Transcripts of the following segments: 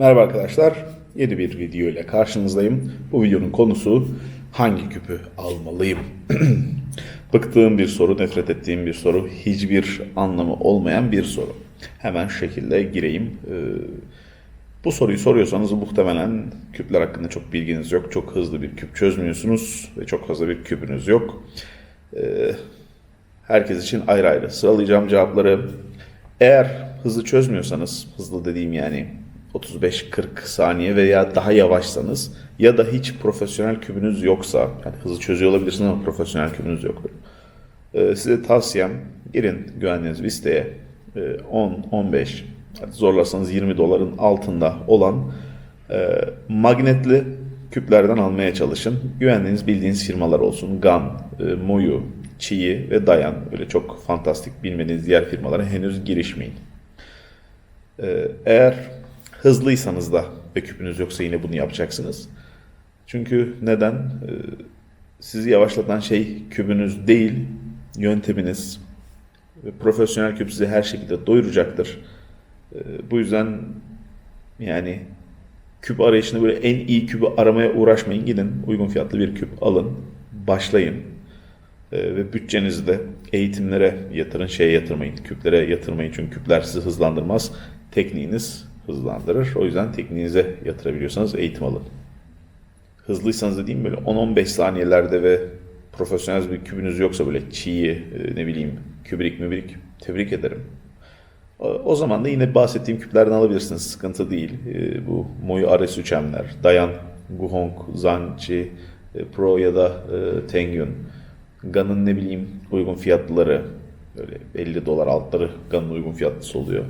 Merhaba arkadaşlar. Yeni bir video ile karşınızdayım. Bu videonun konusu hangi küpü almalıyım? Bıktığım bir soru, nefret ettiğim bir soru, hiçbir anlamı olmayan bir soru. Hemen şu şekilde gireyim. Ee, bu soruyu soruyorsanız muhtemelen küpler hakkında çok bilginiz yok. Çok hızlı bir küp çözmüyorsunuz ve çok fazla bir küpünüz yok. Ee, herkes için ayrı ayrı sıralayacağım cevapları. Eğer hızlı çözmüyorsanız, hızlı dediğim yani 35-40 saniye veya daha yavaşsanız ya da hiç profesyonel kübünüz yoksa, yani hızlı çözüyor olabilirsiniz ama profesyonel kübünüz yoktur. Ee, size tavsiyem girin güvendiğiniz bir siteye e, 10-15 hadi zorlarsanız 20 doların altında olan e, magnetli küplerden almaya çalışın. Güvendiğiniz bildiğiniz firmalar olsun. GAN, e, Moyu, Çiğ ve Dayan. Öyle çok fantastik bilmediğiniz diğer firmalara henüz girişmeyin. Ee, Eğer hızlıysanız da ve küpünüz yoksa yine bunu yapacaksınız. Çünkü neden? Ee, Sizi yavaşlatan şey kübünüz değil, yönteminiz. Ve Profesyonel küp sizi her şekilde doyuracaktır. Ee, Bu yüzden yani küp arayışında böyle en iyi kübü aramaya uğraşmayın. Gidin uygun fiyatlı bir küp alın, başlayın. Ee, ve bütçenizi de eğitimlere yatırın, şeye yatırmayın, küplere yatırmayın. Çünkü küpler sizi hızlandırmaz, tekniğiniz hızlandırır. O yüzden tekniğinize yatırabiliyorsanız eğitim alın. Hızlıysanız dediğim böyle 10-15 saniyelerde ve profesyonel bir kübünüz yoksa böyle çiğ, e, ne bileyim kübrik mübrik tebrik ederim. O- zaman da yine bahsettiğim küplerden alabilirsiniz. Sıkıntı değil. E, Bu Moyu RS3M'ler, Dayan, Guhong, Zanchi, e, Pro ya da Tengyun. Gan'ın ne bileyim uygun fiyatlıları böyle 50 dolar altları Gan'ın uygun fiyatlısı oluyor.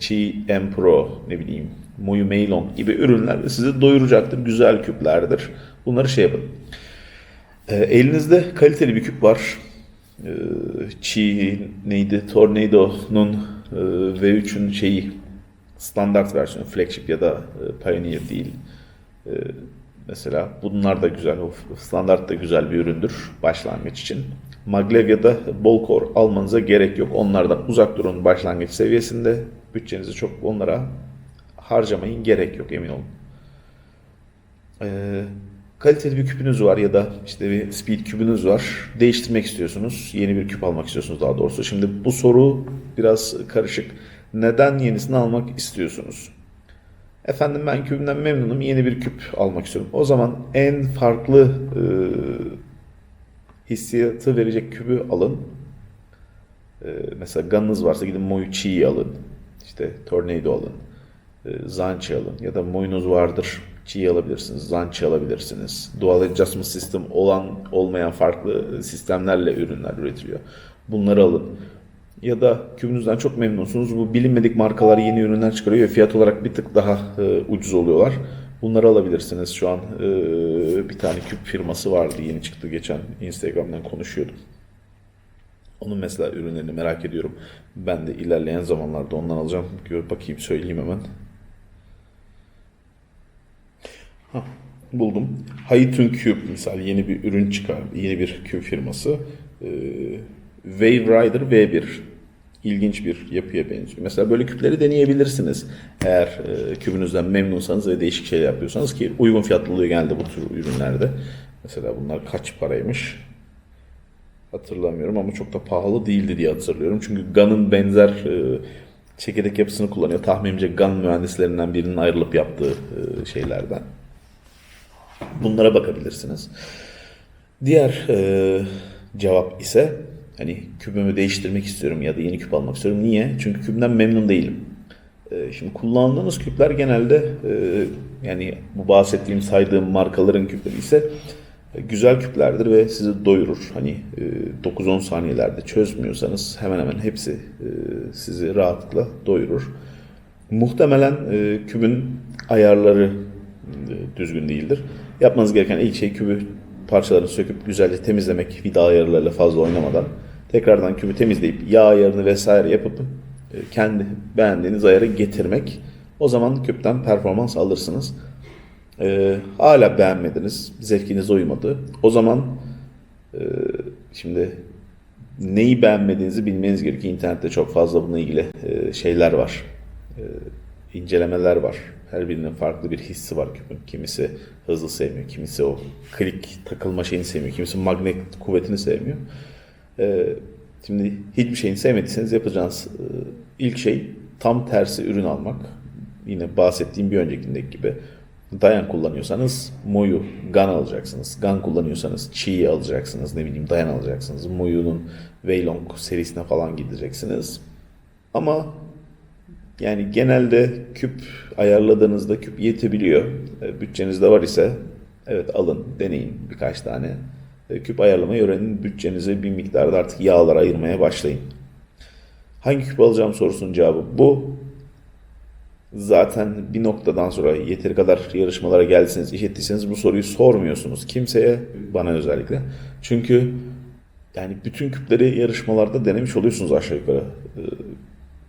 Chi M Pro ne bileyim Moyu Meilong gibi ürünler sizi doyuracaktır. Güzel küplerdir. Bunları şey yapın. E, elinizde kaliteli bir küp var. Chi neydi? Tornado'nun e, V3'ün şeyi standart versiyonu flagship ya da e, Pioneer değil. Mesela bunlar da güzel. Standart da güzel bir üründür başlangıç için. Maglev ya da Bolkor almanıza gerek yok. Onlardan uzak durun başlangıç seviyesinde. Bütçenizi çok onlara harcamayın. Gerek yok emin olun. Ee, kaliteli bir küpünüz var ya da işte bir speed küpünüz var. Değiştirmek istiyorsunuz. Yeni bir küp almak istiyorsunuz daha doğrusu. Şimdi bu soru biraz karışık. Neden yenisini almak istiyorsunuz? Efendim ben kübümden memnunum. Yeni bir küp almak istiyorum. O zaman en farklı e, hissiyatı verecek kübü alın. E, mesela Gun'ınız varsa gidin Moyu Chi'yi alın. İşte Tornado alın. E, Zanchi alın. Ya da Moyunuz vardır. Chi'yi alabilirsiniz. Zanchi alabilirsiniz. Dual Adjustment System olan olmayan farklı sistemlerle ürünler üretiliyor. Bunları alın. Ya da kübünüzden çok memnunsunuz. Bu bilinmedik markalar yeni ürünler çıkarıyor fiyat olarak bir tık daha e, ucuz oluyorlar. Bunları alabilirsiniz. Şu an e, bir tane küp firması vardı. Yeni çıktı geçen Instagram'dan konuşuyordum. Onun mesela ürünlerini merak ediyorum. Ben de ilerleyen zamanlarda ondan alacağım. Gör bakayım söyleyeyim hemen. Hah, buldum. Haytun Cube misal yeni bir ürün çıkar. Yeni bir küp firması. Ee, Wave Rider V1 ilginç bir yapıya benziyor. Mesela böyle küpleri deneyebilirsiniz. Eğer e, kübünüzden memnunsanız ve değişik şeyler yapıyorsanız ki uygun fiyatlı oluyor genelde bu tür ürünlerde. Mesela bunlar kaç paraymış? Hatırlamıyorum ama çok da pahalı değildi diye hatırlıyorum. Çünkü GAN'ın benzer e, çekirdek yapısını kullanıyor. Tahminimce GAN mühendislerinden birinin ayrılıp yaptığı e, şeylerden. Bunlara bakabilirsiniz. Diğer e, cevap ise hani kübümü değiştirmek istiyorum ya da yeni küp almak istiyorum. Niye? Çünkü kübümden memnun değilim. E, şimdi kullandığınız küpler genelde e, yani bu bahsettiğim saydığım markaların küpleri ise e, güzel küplerdir ve sizi doyurur. Hani e, 9-10 saniyelerde çözmüyorsanız hemen hemen hepsi e, sizi rahatlıkla doyurur. Muhtemelen e, kübün ayarları e, düzgün değildir. Yapmanız gereken ilk şey kübü parçalarını söküp güzelce temizlemek vida ayarlarıyla fazla oynamadan. Tekrardan kübü temizleyip yağ ayarını vesaire yapıp e, kendi beğendiğiniz ayara getirmek. O zaman küpten performans alırsınız. E, hala beğenmediniz, zevkinize uymadı. O zaman e, şimdi neyi beğenmediğinizi bilmeniz gerekiyor. İnternette çok fazla bununla ilgili e, şeyler var. E, incelemeler var. Her birinin farklı bir hissi var küpün. Kimisi hızlı sevmiyor, kimisi o klik takılma şeyini sevmiyor, kimisi magnet kuvvetini sevmiyor. Ee, şimdi hiçbir şeyini sevmediyseniz yapacağınız e, ilk şey tam tersi ürün almak. Yine bahsettiğim bir öncekindeki gibi Dayan kullanıyorsanız Moyu Gun alacaksınız. Gun kullanıyorsanız Chi'yi alacaksınız. Ne bileyim Dayan alacaksınız. Moyu'nun Weilong serisine falan gideceksiniz. Ama yani genelde küp ayarladığınızda küp yetebiliyor. E, Bütçenizde var ise evet alın, deneyin birkaç tane. E, Küp ayarlamayı öğrenin. Bütçenize bir miktarda artık yağlar ayırmaya başlayın. Hangi küp alacağım sorusunun cevabı bu. Zaten bir noktadan sonra yeteri kadar yarışmalara geldiyseniz, iş ettiyseniz bu soruyu sormuyorsunuz kimseye, bana özellikle. Çünkü yani bütün küpleri yarışmalarda denemiş oluyorsunuz aşağı yukarı. Ee,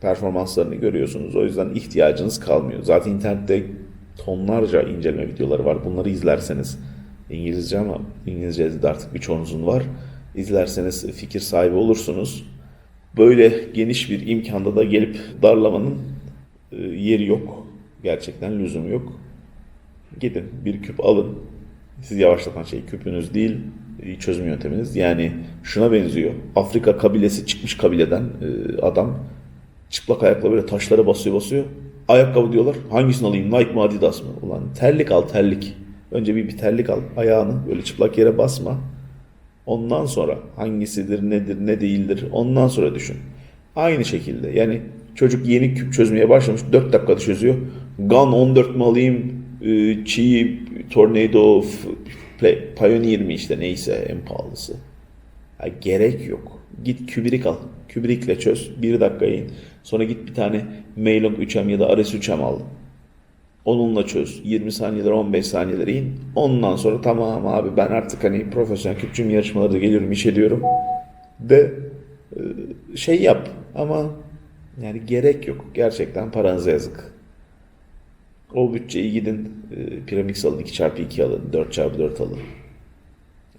Performanslarını görüyorsunuz. O yüzden ihtiyacınız kalmıyor. Zaten internette tonlarca inceleme videoları var. Bunları izlerseniz İngilizce ama İngilizce de artık birçoğunuzun var. İzlerseniz fikir sahibi olursunuz. Böyle geniş bir imkanda da gelip darlamanın e, yeri yok. Gerçekten lüzum yok. Gidin bir küp alın. Sizi yavaşlatan şey küpünüz değil e, çözüm yönteminiz. Yani şuna benziyor. Afrika kabilesi çıkmış kabileden e, adam çıplak ayakla böyle taşlara basıyor basıyor. Ayakkabı diyorlar. Hangisini alayım? Nike mi Adidas mı? Ulan terlik al terlik. Önce bir, bir terlik al. Ayağını böyle çıplak yere basma. Ondan sonra hangisidir, nedir, ne değildir ondan sonra düşün. Aynı şekilde yani çocuk yeni küp çözmeye başlamış 4 dakikada çözüyor. Gun 14 mi alayım, e, Chi, Tornado, Pioneer mi işte neyse en pahalısı. Ya gerek yok. Git kübrik al. Kübrikle çöz. 1 dakika in. Sonra git bir tane Mailong 3M ya da RS 3M al. Onunla çöz. 20 saniyeler 15 saniyeler in. Ondan sonra tamam abi ben artık hani profesyonel küpçüm yarışmalarda geliyorum iş ediyorum. De e, şey yap ama yani gerek yok. Gerçekten paranıza yazık. O bütçeyi gidin e, Piramix alın 2x2 alın 4x4 alın.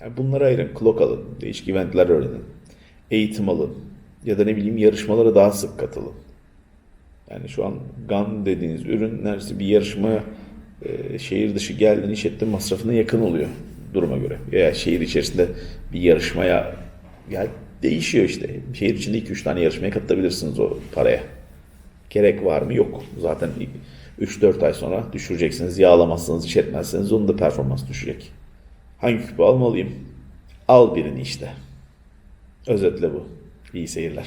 Yani bunları ayırın. Clock alın. Değişik eventler öğrenin. Eğitim alın. Ya da ne bileyim yarışmalara daha sık katılın. Yani şu an GAN dediğiniz ürün neredeyse bir yarışmaya e, şehir dışı geldin iş ettin masrafına yakın oluyor duruma göre. Veya şehir içerisinde bir yarışmaya ya değişiyor işte. Şehir içinde 2-3 tane yarışmaya katılabilirsiniz o paraya. Gerek var mı? Yok. Zaten 3-4 ay sonra düşüreceksiniz. Yağlamazsanız, iş etmezseniz onun da performans düşecek. Hangi küpü almalıyım? Al birini işte. Özetle bu. İyi seyirler.